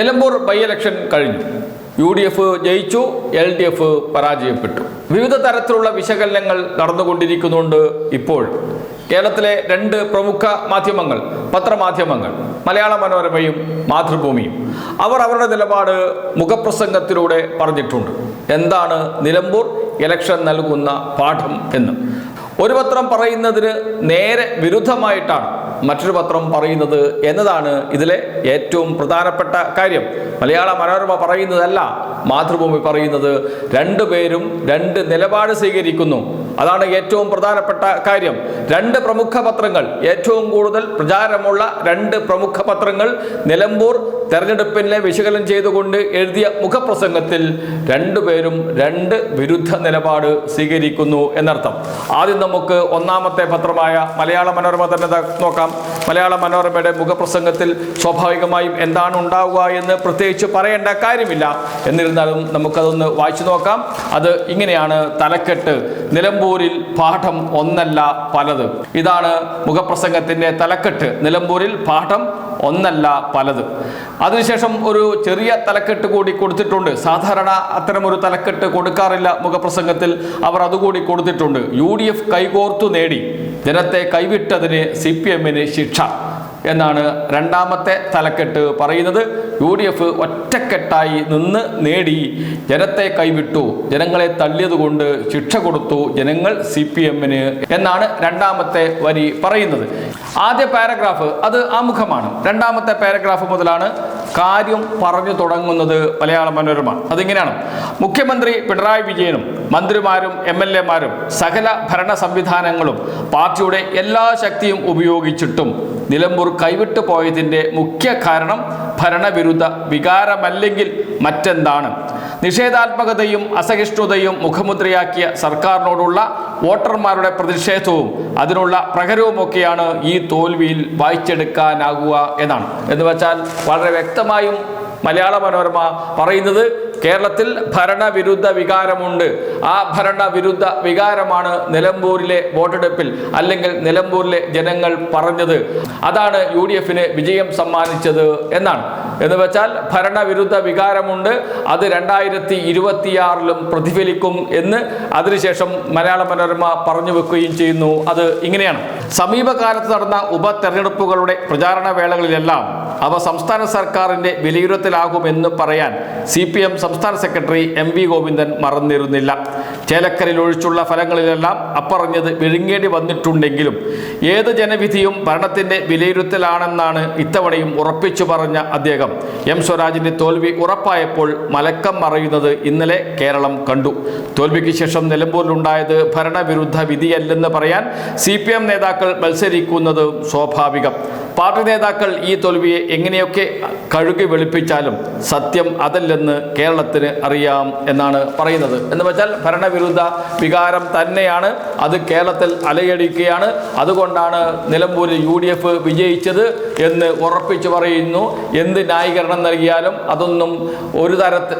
Nilambur by election കഴിഞ്ഞു. U D F ജയിച്ചു L D F പരാജയപ്പെട്ടു. വിവിധ തരത്തിലുള്ള വിശകലനങ്ങൾ നടന്നുകൊണ്ടിരിക്കുന്നുണ്ട് ഇപ്പോൾ. കേരളത്തിലെ രണ്ട് പ്രമുഖ മാധ്യമങ്ങൾ പത്രമാധ്യമങ്ങൾ മലയാള മനോരമയും മാതൃഭൂമിയും അവർ അവരുടെ നിലപാട് മുഖപ്രസംഗത്തിലൂടെ പറഞ്ഞിട്ടുണ്ട്. എന്താണ് നിലമ്പൂർ ഇലക്ഷൻ നൽകുന്ന പാഠം എന്ന്. ഒരു പത്രം പറയുന്നതിന് നേരെ വിരുദ്ധമായിട്ടാണ് മറ്റൊരു പത്രം പറയുന്നത് എന്നതാണ് ഇതിലെ ഏറ്റവും പ്രധാനപ്പെട്ട കാര്യം. മലയാള മനോരമ പറയുന്നതല്ല മാതൃഭൂമി പറയുന്നത്. രണ്ടുപേരും രണ്ട് നിലപാട് സ്വീകരിക്കുന്നു. അതാണ് ഏറ്റവും പ്രധാനപ്പെട്ട കാര്യം. രണ്ട് പ്രമുഖ പത്രങ്ങൾ ഏറ്റവും കൂടുതൽ പ്രചാരമുള്ള രണ്ട് പ്രമുഖ പത്രങ്ങൾ നിലമ്പൂർ തെരഞ്ഞെടുപ്പിനെ വിശകലനം ചെയ്തുകൊണ്ട് എഴുതിയ മുഖപ്രസംഗത്തിൽ രണ്ടുപേരും രണ്ട് വിരുദ്ധ നിലപാട് സ്വീകരിക്കുന്നു എന്നർത്ഥം. ആദ്യം നമുക്ക് ഒന്നാമത്തെ പത്രമായ മലയാള മനോരമ തന്നെ നോക്കാം. മലയാള മനോരമയുടെ മുഖപ്രസംഗത്തിൽ സ്വാഭാവികമായും എന്താണ് ഉണ്ടാവുക എന്ന് പ്രത്യേകിച്ച് പറയേണ്ട കാര്യമില്ല. എന്നിരുന്നാലും നമുക്കതൊന്ന് വായിച്ചു നോക്കാം. അത് ഇങ്ങനെയാണ് തലക്കെട്ട്. നിലമ്പൂരിൽ പാഠം ഒന്നല്ല പലത്. ഇതാണ് മുഖപ്രസംഗത്തിന്റെ തലക്കെട്ട്. നിലമ്പൂരിൽ പാഠം ഒന്നല്ല പലത്. അതിനുശേഷം ഒരു ചെറിയ തലക്കെട്ട് കൂടി കൊടുത്തിട്ടുണ്ട്. സാധാരണ അത്തരം ഒരു തലക്കെട്ട് കൊടുക്കാറില്ല മുഖപ്രസംഗത്തിൽ. അവർ അതുകൂടി കൊടുത്തിട്ടുണ്ട്. യു ഡി എഫ് കൈകോർത്തു നേടി. ജനത്തെ കൈവിട്ടതിന് സി പി എമ്മിന് ശിക്ഷ. എന്നാണ് രണ്ടാമത്തെ തലക്കെട്ട് പറയുന്നത്. യു ഡി എഫ് ഒറ്റക്കെട്ടായി നിന്ന് നേടി ജനത്തെ കൈവിട്ടു ജനങ്ങളെ തള്ളിയതുകൊണ്ട് ശിക്ഷ കൊടുത്തു ജനങ്ങൾ സി പി എമ്മിന് എന്നാണ് രണ്ടാമത്തെ വരി പറയുന്നത്. ആദ്യ പാരഗ്രാഫ് അത് ആമുഖമാണ്. രണ്ടാമത്തെ പാരഗ്രാഫ് മുതലാണ് കാര്യം പറഞ്ഞു തുടങ്ങുന്നത് മലയാള മനോരമ അതിങ്ങനെയാണ്. മുഖ്യമന്ത്രി പിണറായി വിജയനും മന്ത്രിമാരും എം എൽ എമാരും സകല ഭരണ സംവിധാനങ്ങളും പാർട്ടിയുടെ എല്ലാ ശക്തിയും ഉപയോഗിച്ചിട്ടും നിലമ്പൂർ കൈവിട്ടു പോയതിന്റെ മുഖ്യ കാരണം ഭരണവിരുദ്ധ വികാരമല്ലെങ്കിൽ മറ്റെന്താണ്? നിഷേധാത്മകതയും അസഹിഷ്ണുതയും മുഖമുദ്രയാക്കിയ സർക്കാരിനോടുള്ള വോട്ടർമാരുടെ പ്രതിഷേധവും അതിനുള്ള പ്രഹരവുമൊക്കെയാണ് ഈ തോൽവിയിൽ വായിച്ചെടുക്കാനാകുക എന്നാണ്. എന്ന് വെച്ചാൽ വളരെ വ്യക്തമായും മലയാള മനോരമ പറയുന്നത് കേരളത്തിൽ ഭരണവിരുദ്ധ വികാരമുണ്ട്. ആ ഭരണവിരുദ്ധ വികാരമാണ് നിലമ്പൂരിലെ വോട്ടെടുപ്പിൽ അല്ലെങ്കിൽ നിലമ്പൂരിലെ ജനങ്ങൾ പറഞ്ഞത്. അതാണ് യു വിജയം സമ്മാനിച്ചത് എന്നാണ്. എന്ന് വെച്ചാൽ ഭരണവിരുദ്ധ വികാരമുണ്ട്. അത് രണ്ടായിരത്തി ഇരുപത്തിയാറിലും പ്രതിഫലിക്കും എന്ന് അതിനുശേഷം മലയാള മനോരമ പറഞ്ഞു വെക്കുകയും ചെയ്യുന്നു. അത് ഇങ്ങനെയാണ്. സമീപകാലത്ത് നടന്ന ഉപതെരഞ്ഞെടുപ്പുകളുടെ പ്രചാരണ വേളകളിലെല്ലാം അവ സംസ്ഥാന സർക്കാരിന്റെ വിലയിരുത്തലാകുമെന്ന് പറയാൻ സി പി എം സംസ്ഥാന സെക്രട്ടറി എം വി ഗോവിന്ദൻ മറന്നിരുന്നില്ല. ചേലക്കരയിൽ ഒഴിച്ചുള്ള ഫലങ്ങളിലെല്ലാം അപ്പറഞ്ഞത് വിഴുങ്ങേണ്ടി വന്നിട്ടുണ്ടെങ്കിലും ഏത് ജനവിധിയും ഭരണത്തിന്റെ വിലയിരുത്തലാണെന്നാണ് ഇത്തവണയും ഉറപ്പിച്ചു പറഞ്ഞ അദ്ദേഹം. എം സ്വരാജിന്റെ തോൽവി ഉറപ്പായപ്പോൾ മലക്കം മറയുന്നത് ഇന്നലെ കേരളം കണ്ടു. തോൽവിക്ക് ശേഷം നിലമ്പൂരിലുണ്ടായത് ഭരണവിരുദ്ധ വിധിയല്ലെന്ന് പറയാൻ സി നേതാക്കൾ മത്സരിക്കുന്നത് സ്വാഭാവികം. പാർട്ടി നേതാക്കൾ ഈ തോൽവിയെ എങ്ങനെയൊക്കെ കഴുകി വെളുപ്പിച്ചാലും സത്യം അതല്ലെന്ന് കേരളത്തിന് അറിയാം എന്നാണ് പറയുന്നത്. എന്ന് വെച്ചാൽ ഭരണവിരുദ്ധ വികാരം തന്നെയാണ്. അത് കേരളത്തിൽ അലയടിക്കുകയാണ്. അതുകൊണ്ടാണ് നിലമ്പൂരിൽ യു ഡി എഫ് വിജയിച്ചത് എന്ന് ഉറപ്പിച്ചു പറയുന്നു. എന്ത് ന്യായീകരണം നൽകിയാലും അതൊന്നും ഒരു തരത്തിൽ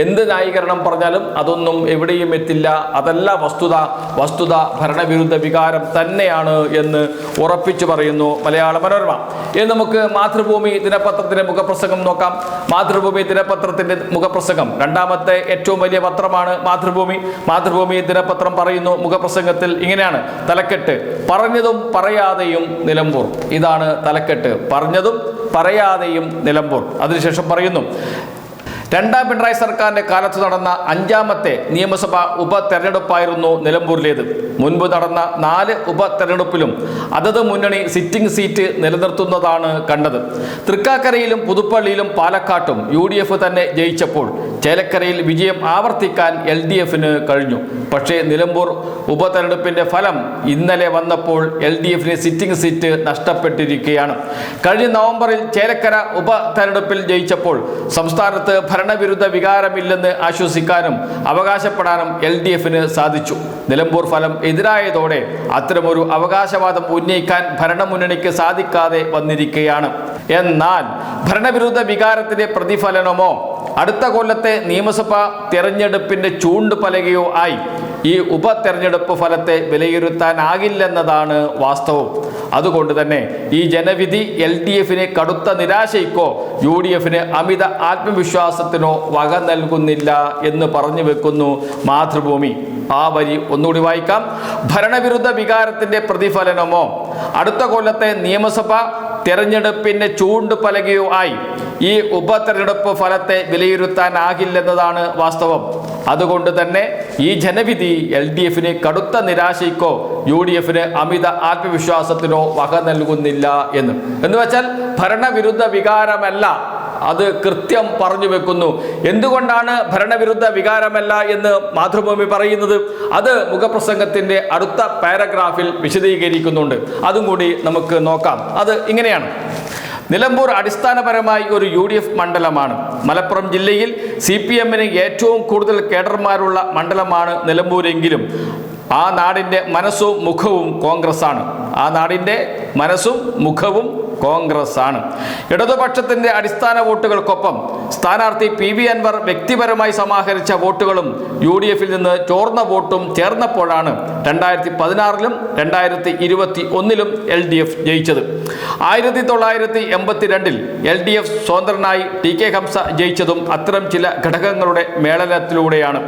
എന്ത് ന്യായീകരണം പറഞ്ഞാലും അതൊന്നും എവിടെയും എത്തില്ല. അതല്ല വസ്തുത. വസ്തുത ഭരണവിരുദ്ധ വികാരം തന്നെയാണ് എന്ന് ഉറപ്പിച്ചു പറയുന്നു മലയാള മനോരമ. ഇനി നമുക്ക് മാതൃഭൂമി ദിനപത്രത്തിന്റെ മുഖപ്രസംഗം നോക്കാം. മാതൃഭൂമി ദിനപത്രത്തിന്റെ മുഖപ്രസംഗം. രണ്ടാമത്തെ ഏറ്റവും വലിയ പത്രമാണ് മാതൃഭൂമി. മാതൃഭൂമി ദിനപത്രം പറയുന്നു. മുഖപ്രസംഗത്തിൽ ഇങ്ങനെയാണ്. തലക്കെട്ട്. പറഞ്ഞതും പറയാതെയും നിലമ്പൂർ. ഇതാണ് തലക്കെട്ട്. പറഞ്ഞതും പറയാതെയും നിലമ്പൂർ. അതിനുശേഷം പറയുന്നു. രണ്ടാം പിണറായി സർക്കാരിന്റെ കാലത്ത് നടന്ന അഞ്ചാമത്തെ നിയമസഭാ ഉപതെരഞ്ഞെടുപ്പായിരുന്നു നിലമ്പൂരിലേത്. മുൻപ് നടന്ന നാല് ഉപതെരഞ്ഞെടുപ്പിലും അതത് മുന്നണി സിറ്റിംഗ് സീറ്റ് നിലനിർത്തുന്നതാണ് കണ്ടത്. തൃക്കാക്കരയിലും പുതുപ്പള്ളിയിലും പാലക്കാട്ടും യു തന്നെ ജയിച്ചപ്പോൾ ചേലക്കരയിൽ വിജയം ആവർത്തിക്കാൻ എൽ ഡി എഫിന് കഴിഞ്ഞു. പക്ഷേ നിലമ്പൂർ ഉപതെരഞ്ഞെടുപ്പിന്റെ ഫലം ഇന്നലെ വന്നപ്പോൾ എൽ ഡി എഫിന് സിറ്റിംഗ് സീറ്റ് നഷ്ടപ്പെട്ടിരിക്കുകയാണ്. കഴിഞ്ഞ നവംബറിൽ ചേലക്കര ഉപതെരഞ്ഞെടുപ്പിൽ ജയിച്ചപ്പോൾ സംസ്ഥാനത്ത് ഭരണവിരുദ്ധ വികാരമില്ലെന്ന് ആശ്വസിക്കാനും അവകാശപ്പെടാനും എൽ ഡി എഫിന് സാധിച്ചു. നിലമ്പൂർ ഫലം എതിരായതോടെ അത്തരമൊരു അവകാശവാദം ഉന്നയിക്കാൻ ഭരണമുന്നണിക്ക് സാധിക്കാതെ വന്നിരിക്കുകയാണ്. എന്നാൽ ഭരണവിരുദ്ധ വികാരത്തിന്റെ പ്രതിഫലനമോ അടുത്ത കൊല്ലത്തെ നിയമസഭാ തെരഞ്ഞെടുപ്പിന്റെ ചൂണ്ടുപലകയോ ആയി ഈ ഉപതെരഞ്ഞെടുപ്പ് ഫലത്തെ വിലയിരുത്താനാകില്ലെന്നതാണ് വാസ്തവം. അതുകൊണ്ട് തന്നെ ഈ ജനവിധി എൽ ഡി എഫിന് കടുത്ത നിരാശയ്ക്കോ യു ഡി എഫിന് അമിത ആത്മവിശ്വാസത്തിനോ വക നൽകുന്നില്ല എന്ന് പറഞ്ഞു വെക്കുന്നു മാതൃഭൂമി. ആ വരി ഒന്നുകൂടി വായിക്കാം. ഭരണവിരുദ്ധ വികാരത്തിന്റെ പ്രതിഫലനമോ? അടുത്ത കൊല്ലത്തെ നിയമസഭ തെരഞ്ഞെടുപ്പിന്റെ ചൂണ്ടുപലകയോ ആയി. ഈ ഉപതെരഞ്ഞെടുപ്പ് ഫലത്തെ വിലയിരുത്താനാകില്ലെന്നതാണ് വാസ്തവം. അതുകൊണ്ട് തന്നെ ഈ ജനവിധി എൽ ഡി എഫിന് കടുത്ത നിരാശയ്ക്കോ യു ഡി എഫിന് അമിത ആത്മവിശ്വാസത്തിനോ വക നൽകുന്നില്ല എന്ന്. എന്ന് വെച്ചാൽ ഭരണവിരുദ്ധ വികാരമല്ല അത് കൃത്യം പറഞ്ഞു വെക്കുന്നു. എന്തുകൊണ്ടാണ് ഭരണവിരുദ്ധ വികാരമല്ല എന്ന് മാതൃഭൂമി പറയുന്നത്? അത് മുഖപ്രസംഗത്തിന്റെ അടുത്ത പാരഗ്രാഫിൽ വിശദീകരിക്കുന്നുണ്ട്. അതും കൂടി നമുക്ക് നോക്കാം. അത് ഇങ്ങനെയാണ്. നിലമ്പൂർ അടിസ്ഥാനപരമായി ഒരു യു ഡി എഫ് മണ്ഡലമാണ്. മലപ്പുറം ജില്ലയിൽ സി പി എമ്മിന് ഏറ്റവും കൂടുതൽ കേഡർമാരുള്ള മണ്ഡലമാണ് നിലമ്പൂരെങ്കിലും. ആ നാടിന്റെ മനസ്സും മുഖവും കോൺഗ്രസ് ആണ് ആ നാടിന്റെ മനസ്സും മുഖവും കോൺഗ്രസ് ആണ് ഇടതുപക്ഷത്തിന്റെ അടിസ്ഥാന വോട്ടുകൾക്കൊപ്പം സ്ഥാനാർത്ഥി പി വി അൻവർ വ്യക്തിപരമായി സമാഹരിച്ച വോട്ടുകളും യു ഡി എഫിൽ നിന്ന് ചോർന്ന വോട്ടും ചേർന്നപ്പോഴാണ് രണ്ടായിരത്തി പതിനാറിലും രണ്ടായിരത്തി ഇരുപത്തി ഒന്നിലും എൽ ഡി എഫ് ജയിച്ചത്. ആയിരത്തി തൊള്ളായിരത്തി എൺപത്തിരണ്ടിൽ എൽ ഡി എഫ് സ്വതന്ത്രനായി ടി കെ ഹംസ ജയിച്ചതും അത്തരം ചില ഘടകങ്ങളുടെ മേളനത്തിലൂടെയാണ്.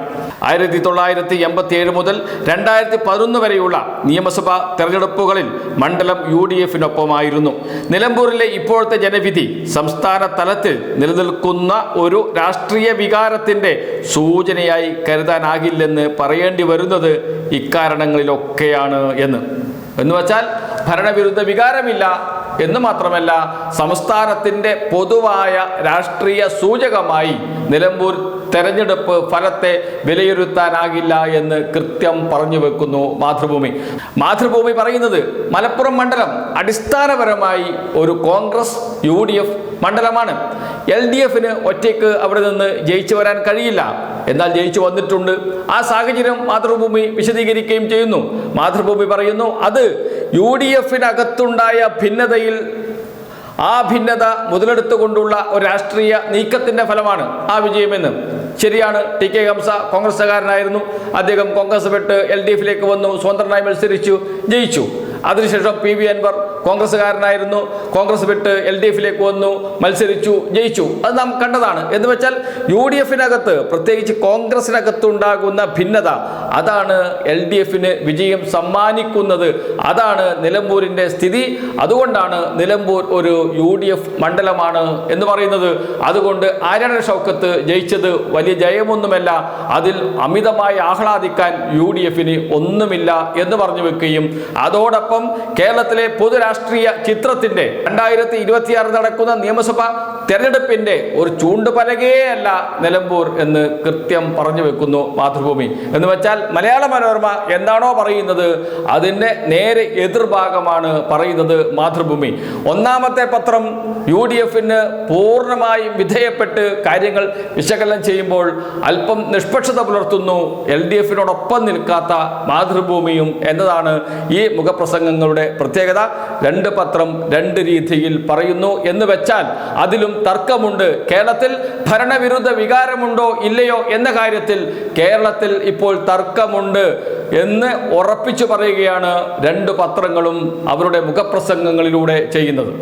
ആയിരത്തി തൊള്ളായിരത്തി എൺപത്തി ഏഴ് മുതൽ രണ്ടായിരത്തി പതിനൊന്ന് വരെയുള്ള നിയമസഭാ തെരഞ്ഞെടുപ്പുകളിൽ മണ്ഡലം യു ഡി എഫിനൊപ്പമായിരുന്നു നിലമ്പൂരിലെ ഇപ്പോഴത്തെ ജനവിധി സംസ്ഥാന തലത്തിൽ നിലനിൽക്കുന്ന ഒരു രാഷ്ട്രീയ വികാരത്തിന്റെ സൂചനയായി കരുതാനാകില്ലെന്ന് പറയേണ്ടി വരുന്നത് ഇക്കാരണങ്ങളിലൊക്കെയാണ് എന്ന്. എന്ന് വച്ചാൽ ഭരണവിരുദ്ധ വികാരമില്ല എന്ന് മാത്രമല്ല സംസ്ഥാനത്തിന്റെ പൊതുവായ രാഷ്ട്രീയ സൂചകമായി നിലമ്പൂർ തെരഞ്ഞെടുപ്പ് ഫലത്തെ വിലയിരുത്താനാകില്ല എന്ന് കൃത്യം പറഞ്ഞു വെക്കുന്നു മാതൃഭൂമി. മാതൃഭൂമി പറയുന്നത് മലപ്പുറം മണ്ഡലം അടിസ്ഥാനപരമായി ഒരു കോൺഗ്രസ് യു ഡി എഫ് മണ്ഡലമാണ്. എൽ ഡി എഫിന് ഒറ്റയ്ക്ക് അവിടെ നിന്ന് ജയിച്ചു വരാൻ കഴിയില്ല. എന്നാൽ ജയിച്ചു വന്നിട്ടുണ്ട്. ആ സാഹചര്യം മാതൃഭൂമി വിശദീകരിക്കുകയും ചെയ്യുന്നു. മാതൃഭൂമി പറയുന്നു അത് യു ഡി എഫിനകത്തുണ്ടായ ഭിന്നതയിൽ ആ ഭിന്നത മുതലെടുത്തുകൊണ്ടുള്ള ഒരു രാഷ്ട്രീയ നീക്കത്തിന്റെ ഫലമാണ് ആ വിജയമെന്ന്. ശരിയാണ്. ടി കെ ഹംസ കോൺഗ്രസ്സുകാരനായിരുന്നു. അദ്ദേഹം കോൺഗ്രസ് വിട്ട് എൽ ഡി എഫിലേക്ക് വന്നു. സ്വതന്ത്രനായി മത്സരിച്ചു. ജയിച്ചു. അതിനുശേഷം പി വി അൻവർ കോൺഗ്രസ്സുകാരനായിരുന്നു. കോൺഗ്രസ് വിട്ട് എൽ ഡി എഫിലേക്ക് വന്നു മത്സരിച്ചു ജയിച്ചു. അത് നാം കണ്ടതാണ്. എന്ന് വെച്ചാൽ യു ഡി എഫിനകത്ത് പ്രത്യേകിച്ച് കോൺഗ്രസിനകത്തുണ്ടാകുന്ന ഭിന്നത അതാണ് എൽ ഡി എഫിന് വിജയം സമ്മാനിക്കുന്നത്. അതാണ് നിലമ്പൂരിന്റെ സ്ഥിതി. അതുകൊണ്ടാണ് നിലമ്പൂർ ഒരു യു ഡി എഫ് മണ്ഡലമാണ് എന്ന് പറയുന്നത്. അതുകൊണ്ട് ആരാണ് ഷൗക്കത്ത് ജയിച്ചത് വലിയ ജയമൊന്നുമല്ല. അതിൽ അമിതമായി ആഹ്ലാദിക്കാൻ യു ഡി എഫിന് ഒന്നുമില്ല എന്ന് പറഞ്ഞു വെക്കുകയും അതോടൊപ്പം കേരളത്തിലെ പൊതുരാഷ്ട്രീയ ചിത്രത്തിന്റെ രണ്ടായിരത്തി ഇരുപത്തിയാറ് നടക്കുന്ന നിയമസഭാ തെരഞ്ഞെടുപ്പിന്റെ ഒരു ചൂണ്ടുപലകയല്ല നിലമ്പൂർ എന്ന് കൃത്യം പറഞ്ഞു വെക്കുന്നു മാതൃഭൂമി. എന്ന് വെച്ചാൽ മലയാള മനോരമ എന്താണോ പറയുന്നത് അതിന്റെ നേരെ എതിർഭാഗമാണ് പറയുന്നത് മാതൃഭൂമി. ഒന്നാമത്തെ പത്രം യു ഡി എഫിന് പൂർണമായും വിധേയപ്പെട്ട് കാര്യങ്ങൾ വിശകലനം ചെയ്യുമ്പോൾ അല്പം നിഷ്പക്ഷത പുലർത്തുന്നു. എൽ ഡി എഫിനോടൊപ്പം നിൽക്കാത്ത മാതൃഭൂമിയും എന്നതാണ് ഈ മുഖപ്രസംഗങ്ങളുടെ പ്രത്യേകത. രണ്ട് പത്രം രണ്ട് രീതിയിൽ പറയുന്നു എന്ന് വെച്ചാൽ അതിലും തർക്കമുണ്ട്. കേരളത്തിൽ ഭരണവിരുദ്ധ വികാരമുണ്ടോ ഇല്ലയോ എന്ന കാര്യത്തിൽ കേരളത്തിൽ ഇപ്പോൾ തർക്കമുണ്ട് എന്ന് ഉറപ്പിച്ചു പറയുകയാണ് രണ്ട് പത്രങ്ങളും അവരുടെ മുഖപ്രസംഗങ്ങളിലൂടെ ചെയ്യുന്നത്.